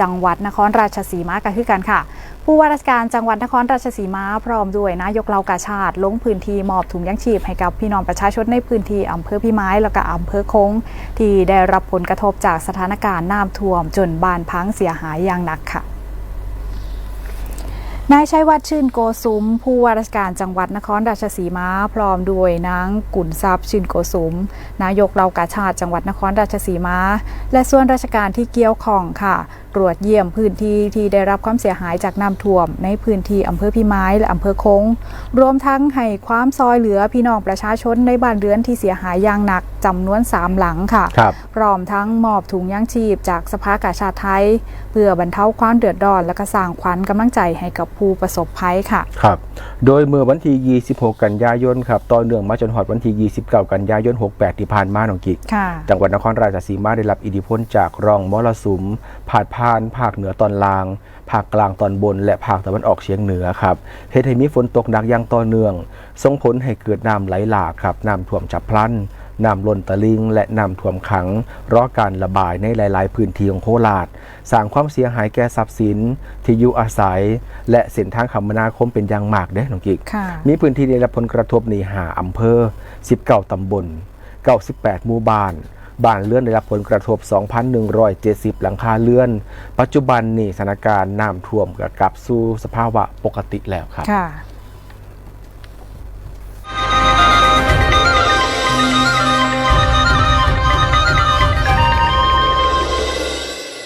จังหวัดนครราชสีมาก็คือกันค่ะ ผู้ว่าราชการจังหวัดนครราชสีมาพร้อมด้วยนายกเหล่ากาชาติ ลงพื้นที่มอบถุงยังชีพให้กับพี่น้องประชาชนในพื้นที่อำเภอพิมายแล้วก็อำเภอคง ที่ได้รับผลกระทบจากสถานการณ์น้ำท่วมจนบ้านพังเสียหายอย่างหนักค่ะ นายชัยวัฒน์ชื่นโกสุมผู้ว่าราชการจังหวัดนครราชสีมาพร้อมด้วยนางกุลทรัพย์ชื่นโกสุมนายกเหล่ากาชาติจังหวัดนครราชสีมา และส่วนราชการที่เกี่ยวข้องค่ะ ตรวจเยี่ยมพื้นที่ที่ได้รับความเสียหายจากน้ำท่วม ในพื้นที่อำเภอพิมายและอำเภอคง รวมทั้งให้ความซอยเหลือพี่น้องประชาชนในบ้านเรือนที่เสียหายอย่างหนักจำนวน 3 หลังค่ะครับพร้อมทั้งมอบถุงยังชีพ จากสภากาชาติไทย เพื่อบรรเทาความเดือดร้อนและก็สร้างขวัญกำลังใจให้กับผู้ประสบภัยค่ะ ครับ โดยเมื่อวันที่ 26 กันยายนครับ ต่อเนื่องมาจนหอดวันที่ 29 กันยายน 68 ที่ผ่านมาหนองกิกค่ะจังหวัดนครราชสีมาได้รับอิทธิพลจากร่องมรสุมผาดผ่านภาคเหนือตอนล่าง ภาคกลางตอนบน และภาคตะวันออกเฉียงเหนือครับเฮ็ดให้มีฝนตกหนักอย่างต่อเนื่อง ส่งผลให้เกิดน้ำไหลหลากครับ น้ำท่วมฉับพลัน น้ำล้นตะลิง และน้ำท่วมขังรอการระบายในหลาย ๆ พื้นที่ของโคราชสร้างความเสียหายแก่ทรัพย์สิน ที่อยู่อาศัย และเส้นทางคมนาคมเป็นอย่างมากเด้น้องกิกค่ะมีพื้นที่ได้รับผลกระทบในหาอำเภอ 19 ตำบล 98 หมู่บ้านบ้านเรือนได้รับผลกระทบ 2,170 หลังคาเรือน ปัจจุบันนี่สถานการณ์น้ำท่วมก็กลับสู่สภาวะปกติแล้วครับค่ะ